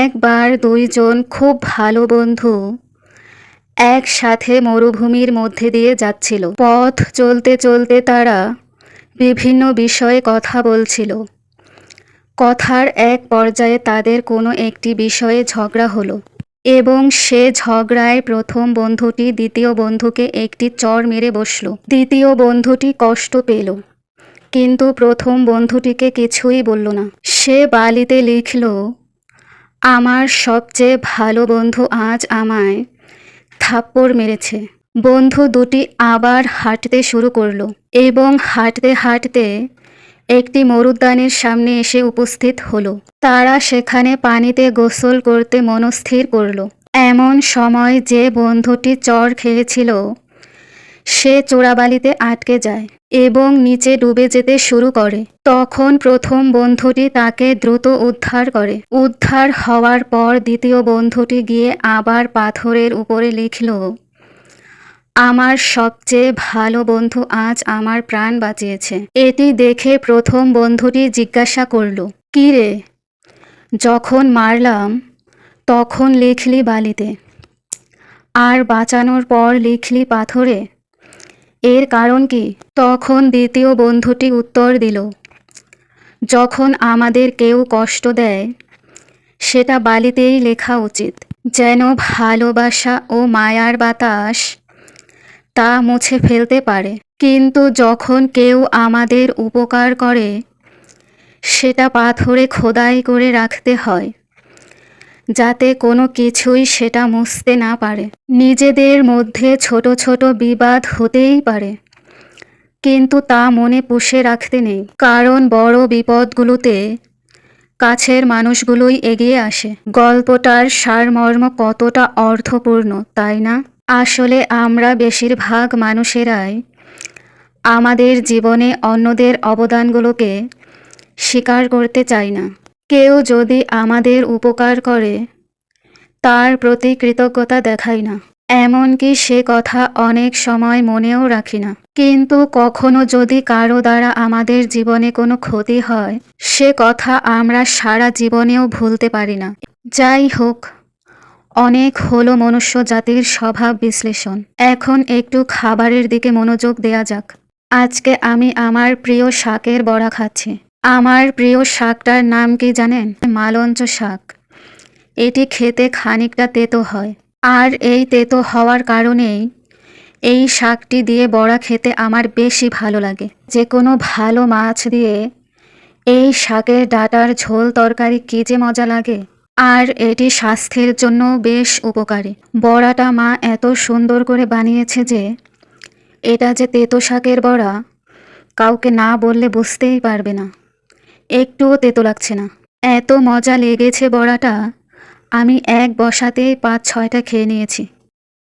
একবার দুইজন খুব ভালো বন্ধু একসাথে মরুভূমির মধ্যে দিয়ে যাচ্ছিল। পথ চলতে চলতে তারা বিভিন্ন বিষয়ে কথা বলছিল। কথার এক পর্যায়ে তাদের কোনো একটি বিষয়ে ঝগড়া হলো এবং সে ঝগড়ায় প্রথম বন্ধুটি দ্বিতীয় বন্ধুকে একটি চর মেরে বসল। দ্বিতীয় বন্ধুটি কষ্ট পেল, কিন্তু প্রথম বন্ধুটিকে কিছুই বলল না। সে বালিতে লিখল আমার সবচেয়ে ভালো বন্ধু আজ আমায় থাপ্পড় মেরেছে। বন্ধু দুটি আবার হাঁটতে শুরু করল এবং হাঁটতে হাঁটতে একটি মরুদ্যানের সামনে এসে উপস্থিত হলো। তারা সেখানে পানিতে গোসল করতে মনস্থির করল। এমন সময় যে বন্ধুটি চর খেয়েছিল সে চোরাবালিতে আটকে যায় এবং নিচে ডুবে যেতে শুরু করে। তখন প্রথম বন্ধুটি তাকে দ্রুত উদ্ধার করে। উদ্ধার হওয়ার পর দ্বিতীয় বন্ধুটি গিয়ে আবার পাথরের উপরে লিখল, আমার সবচেয়ে ভালো বন্ধু আজ আমার প্রাণ বাঁচিয়েছে। এটি দেখে প্রথম বন্ধুটি জিজ্ঞাসা করল, "কী রে? যখন মারলাম, তখন লিখলি বালিতে। আর বাঁচানোর পর লিখলি পাথরে? এর কারণ কি? তখন দ্বিতীয় বন্ধুটি উত্তর দিল, যখন আমাদের কেউ কষ্ট দেয়, সেটা বালিতেই লেখা উচিত। যেন ভালোবাসা ও মায়ার বাতাস তা মুছে ফেলতে পারে। কিন্তু যখন কেউ আমাদের উপকার করে, সেটা পাথরে খোদাই করে রাখতে হয়। যাতে কোনো কিছুই সেটা মুছতে না পারে। নিজেদের মধ্যে ছোট ছোট বিবাদ হতেই পারে। কিন্তু তা মনে পুষে রাখতে নেই। কারণ বড় বিপদগুলোতে কাছের মানুষগুলোই এগিয়ে আসে। গল্পটার সারমর্ম কতটা অর্থপূর্ণ, তাই না? আসলে আমরা বেশিরভাগ মানুষেরাই আমাদের জীবনে অন্যদের অবদানগুলোকে স্বীকার করতে চাই না। কেউ যদি আমাদের উপকার করে, তার প্রতি কৃতজ্ঞতা দেখাই না। এমনকি সে কথা অনেক সময় মনেও রাখি না। কিন্তু কখনো যদি কারও দ্বারা আমাদের জীবনে কোনো ক্ষতি হয়, সে কথা আমরা সারা জীবনেও ভুলতে পারি না। যাই হোক, অনেক হলো মনুষ্য জাতির স্বভাব বিশ্লেষণ। এখন একটু খাবারের দিকে মনোযোগ দেয়া যাক। আজকে আমি আমার প্রিয় শাকের বড়া খাচ্ছি। আমার প্রিয় শাকটার নাম কি জানেন? মালঞ্চ শাক। এটি খেতে খানিকটা তেতো হয়। আর এই তেতো হওয়ার কারণেই এই শাকটি দিয়ে বড়া খেতে আমার বেশি ভালো লাগে। যে কোনো ভালো মাছ দিয়ে এই শাকের ডাটার ঝোল তরকারি কী যে মজা লাগে। আর এটি স্বাস্থ্যের জন্য বেশ উপকারী। বড়াটা মা এত সুন্দর করে বানিয়েছে যে এটা যে তেতো শাকের বড়া, কাউকে না বললে বুঝতেই পারবে না। একটুও তেতো লাগছে না। এত মজা লেগেছে বড়াটা। আমি এক বসাতে পাঁচ ছয়টা খেয়ে নিয়েছি।